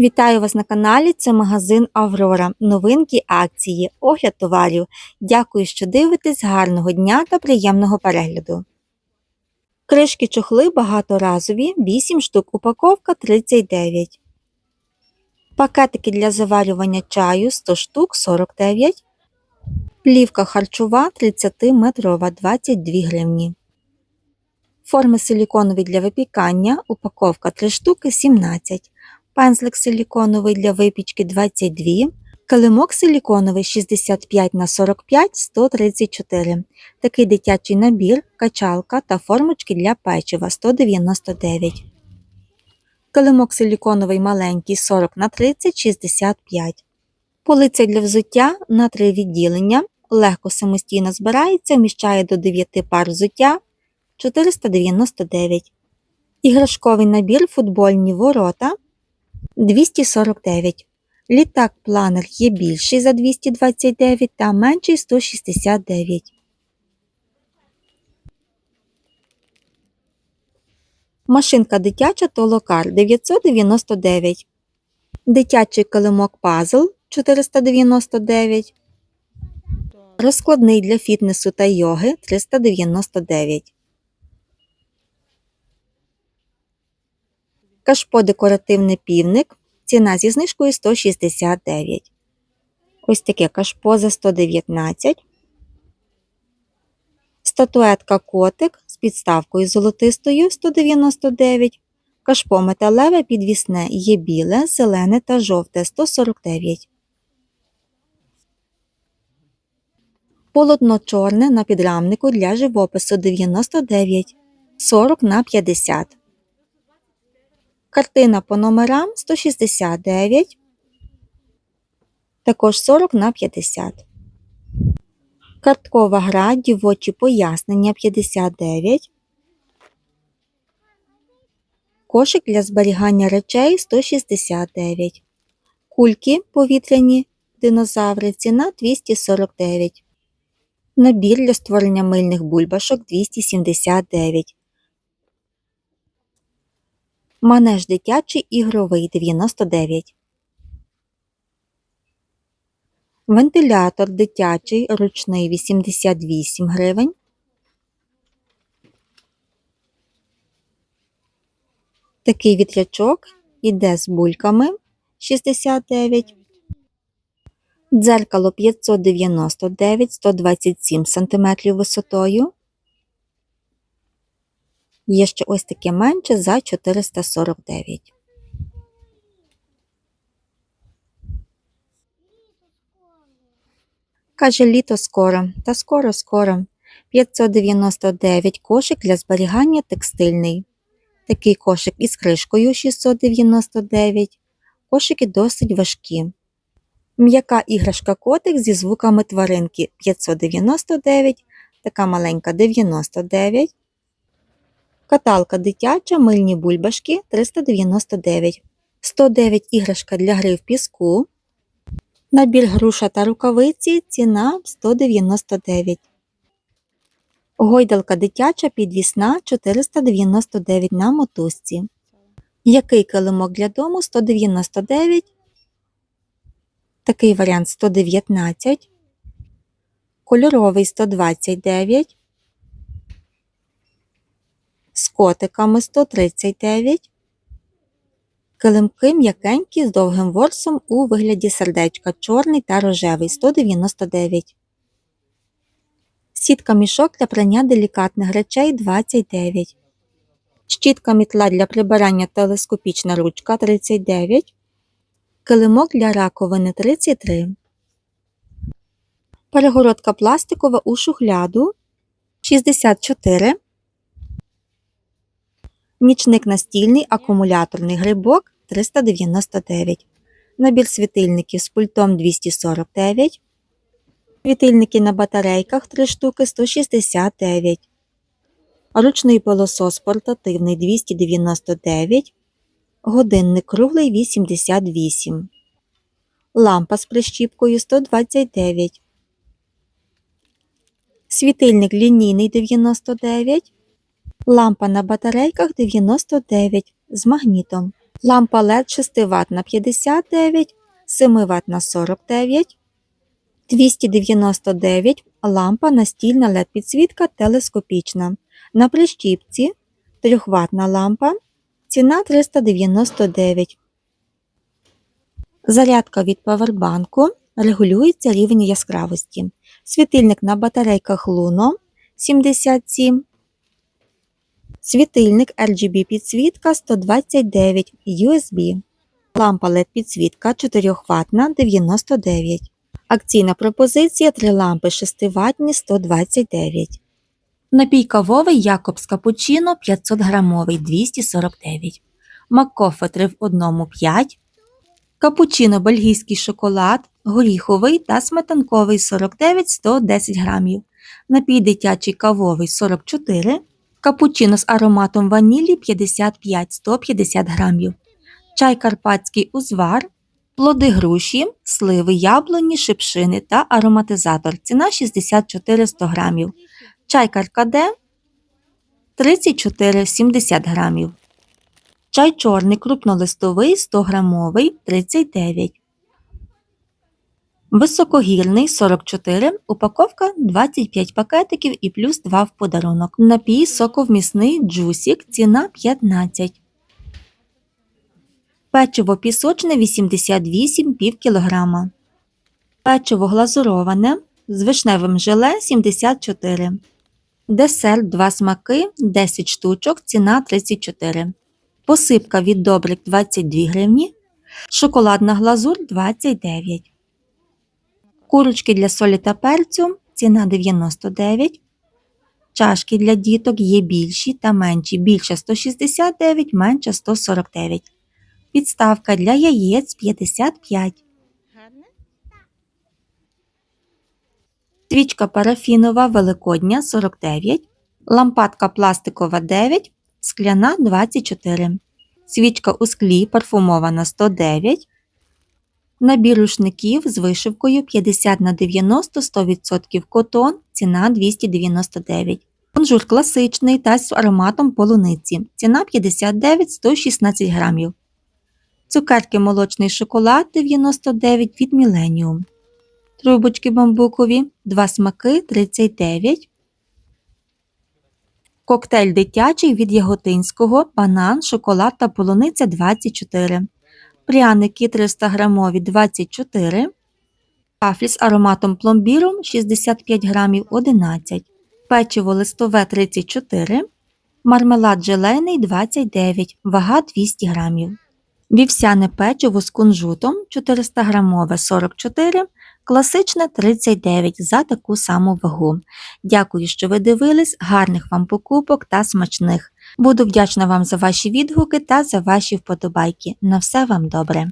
Вітаю вас на каналі. Це магазин Аврора. Новинки акції, огляд товарів. Дякую, що дивитесь. Гарного дня та приємного перегляду. Кришки чохли багаторазові, 8 штук, упаковка 39. Пакетики для заварювання чаю 100 штук 49. Плівка харчова 30-метрова 22 гривні. Форми силіконові для випікання, упаковка 3 штуки 17 пензлик силіконовий для випічки 22, килимок силіконовий 65 на 45 134. Такий дитячий набір, качалка та формочки для печива 199. Килимок силіконовий маленький 40 на 30 65. Полиця для взуття на 3 відділення. Легко самостійно збирається, вміщає до 9 пар взуття 499. Іграшковий набір футбольні ворота 249. Літак планер є більший за 229 та менший 169. Машинка дитяча толокар 999. Дитячий килимок пазл 499. Розкладний для фітнесу та йоги 399. Кашпо декоративний півник. Ціна зі знижкою 169. Ось таке кашпо за 119. Статуетка котик з підставкою золотистою 199. Кашпо металеве підвісне є біле, зелене та жовте 149. Полотно чорне на підрамнику для живопису 99. 40 на 50. Картина по номерам 169, також 40 на 50. Карткова гра дівочі пояснення 59. Кошик для зберігання речей 169. Кульки повітряні динозаври ціна 249. Набір для створення мильних бульбашок 279. Манеж дитячий ігровий 99. Вентилятор дитячий ручний 88 гривень. Такий вітрячок іде з бульками 69. Дзеркало 599 127 см висотою. Є ще ось таке менше за 449. Каже, літо скоро, та скоро-скоро. 599 кошик для зберігання текстильний. Такий кошик із кришкою 699. Кошики досить важкі. М'яка іграшка котик зі звуками тваринки 599, така маленька 99. Каталка дитяча, мильні бульбашки 399, 109 іграшка для гри в піску. Набір груша та рукавиці ціна 199. Гойдалка дитяча підвісна 499 на мотузці. Який килимок для дому 199. Такий варіант 119. Кольоровий 129 з котиками 139, килимки м'якенькі з довгим ворсом у вигляді сердечка чорний та рожевий 199. Сітка мішок для прання делікатних речей 29. Щітка мітла для прибирання телескопічна ручка 39. Килимок для раковини 33. Перегородка пластикова у шухляду 64. Нічник настільний акумуляторний грибок 399. Набір світильників з пультом 249. Світильники на батарейках 3 штуки 169. Ручний пилосос портативний 299. Годинник круглий 88. Лампа з прищіпкою 129. Світильник лінійний 99. Лампа на батарейках 99 з магнітом. лампа LED 6 Вт на 59, 7 Вт на 49, 299 лампа настільна LED підсвітка телескопічна. На прищіпці 3 ватна лампа, ціна 399. Зарядка від павербанку регулюється рівень яскравості. Світильник на батарейках Luno 77. Світильник RGB підсвітка 129 USB. Лампа LED підсвітка 4 ватна 99. Акційна пропозиція 3 лампи 6 ватні 129. Напій кавовий Якобс Капучино 500 грамовий 249. Маккофе 3 в 1 5. Капучино бельгійський шоколад, горіховий та сметанковий 49 110 грамів. Напій дитячий кавовий 44. Капучино з ароматом ванілі 55 150 грамів. Чай карпатський узвар, плоди груші, сливи яблуні, шипшини та ароматизатор. Ціна 64 100 грамів. Чай каркаде 34 70 грамів. Чай чорний крупнолистовий 100 грамовий 39. Високогірний 44, упаковка 25 пакетиків і плюс 2 в подарунок. Напій соковмісний джусік, ціна 15. Печиво пісочне 88 пів кілограма. Печиво глазуроване з вишневим желе 74. Десерт 2 смаки 10 штучок, ціна 34. Посипка від добрик 22 гривні. Шоколадна глазур 29. Курочки для солі та перцю ціна 99. Чашки для діток є більші та менші. Більша 169, менша 149. Підставка для яєць 55. Свічка парафінова великодня 49. Лампадка пластикова 9. Скляна 24. Свічка у склі парфумована 109. Набір рушників з вишивкою 50 на 90 100% котон, ціна 299. Бонжур класичний та з ароматом полуниці. Ціна 59 116 грамів. Цукерки молочний шоколад 99 від Millennium. Трубочки бамбукові, 2 смаки 39. Коктейль дитячий від Яготинського, банан, шоколад та полуниця 24. Пряники 300 грамові 24. Вафлі з ароматом пломбіру 65 грамів 11. Печиво листове 34. Мармелад желейний 29, вага 200 грамів. Вівсяне печиво з кунжутом 400 грамове 44, класичне 39 за таку саму вагу. Дякую, що ви дивились, гарних вам покупок та смачних. Буду вдячна вам за ваші відгуки та за ваші вподобайки. На все вам добре!